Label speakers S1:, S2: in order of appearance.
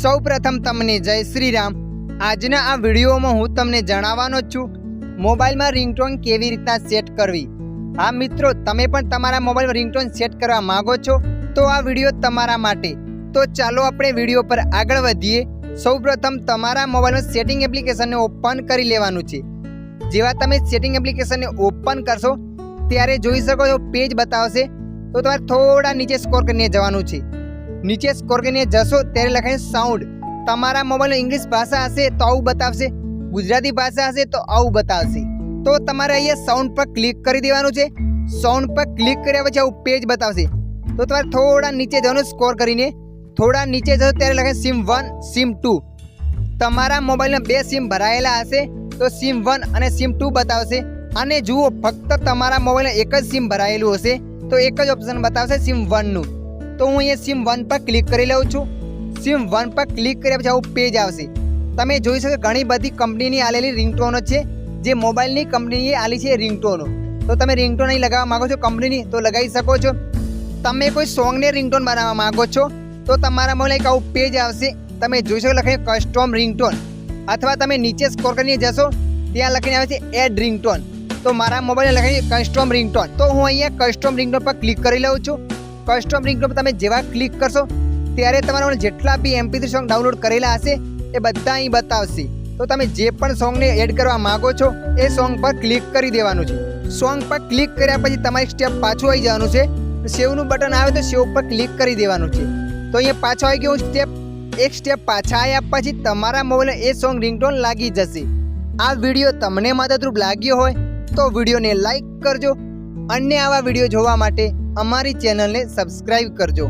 S1: સૌ પ્રથમ તમને જય શ્રી રામ આજના આ વિડીયોમાં હું તમને જણાવવાનો જ છું, મોબાઈલમાં રિંગટોન કેવી રીતના સેટ કરવી? હા મિત્રો, તમે પણ તમારા મોબાઈલમાં રિંગટોન સેટ કરવા માંગો છો, તો આ વીડિયો તમારા માટે. તો ચાલો આપણે વીડિયો પર આગળ વધીએ. સૌ પ્રથમ તમારા મોબાઈલમાં સેટિંગ એપ્લિકેશનને ઓપન કરી લેવાનું છે. જેવા તમે સેટિંગ એપ્લિકેશનને ઓપન કરશો, ત્યારે જોઈ શકો છો, પેજ બતાવશે. તો તમારે થોડા નીચે સ્કોર કરીને જવાનું છે. નીચે સ્કોર કરીને જશો ત્યારે લખાય સાઉન્ડ તમારા મોબાઈલમાં ઇંગ્લિશ ભાષા હશે તો આવું બતાવશે. ગુજરાતી ભાષા હશે તો આવું બતાવશે. તો તમારે અહીંયા સાઉન્ડ પર ક્લિક કરી દેવાનું છે. સાઉન્ડ પર ક્લિક કર્યા પછી આવું પેજ બતાવશે. તો તમારે થોડા નીચે જવાનું સ્કોર કરીને. થોડા નીચે જશો ત્યારે લખાય સિમ વન સિમ ટુ તમારા મોબાઈલમાં બે સિમ ભરાયેલા હશે તો સિમ વન અને સિમ ટુ બતાવશે. અને જુઓ, ફક્ત તમારા મોબાઈલમાં એક જ સિમ ભરાયેલું હશે તો એક જ ઓપ્શન બતાવશે સિમ વનનું તો હું અહીંયા સિમ વન પર ક્લિક કરી લઉં છું. સિમ વન પર ક્લિક કર્યા પછી આવું પેજ આવશે. તમે જોઈ શકો ઘણી બધી કંપનીની આલેલી રિંગટોનો છે. જે મોબાઈલની કંપનીએ આલી છે રિંગટોનો તો તમે રિંગટોન અહીં લગાવવા માગો છો કંપનીની તો લગાવી શકો છો. તમે કોઈ સોંગને રિંગટોન બનાવવા માંગો છો, તો તમારા મોબાઈલ એક આવું પેજ આવશે. તમે જોઈ શકો લખાય કસ્ટમ રિંગટોન અથવા તમે નીચે સ્કોર કરીને જશો, ત્યાં લખીને આવે છે એડ રિંગટોન તો મારા મોબાઈલ લખાય કસ્ટમ રિંગટોન તો હું અહીંયા કસ્ટમ રિંગટોન પર ક્લિક કરી લઉં છું. કસ્ટમ રિંગ પર તમે જેવા ક્લિક કરશો, ત્યારે તમારા જેટલા બી એમપી થ્રી સોંગ ડાઉનલોડ કરેલા હશે, એ બધા અહીં બતાવશે. તો તમે જે પણ સોંગને એડ કરવા માગો છો, એ સોંગ પર ક્લિક કરી દેવાનું છે. સોંગ પર ક્લિક કર્યા પછી તમારી સ્ટેપ પાછું આવી જવાનું છે. સેવનું બટન આવે તો સેવ પર ક્લિક કરી દેવાનું છે. તો અહીંયા પાછો આવી ગયો સ્ટેપ એક સ્ટેપ પાછા આવ્યા પછી તમારા મોબાઈલમાં એ સોંગ રિંગટોન લાગી જશે. આ વીડિયો તમને મદદરૂપ લાગ્યો હોય, તો વિડીયોને લાઈક કરજો. અન્ય આવા વીડિયો જોવા માટે અમારી ચેનલને સબસ્ક્રાઈબ કરજો.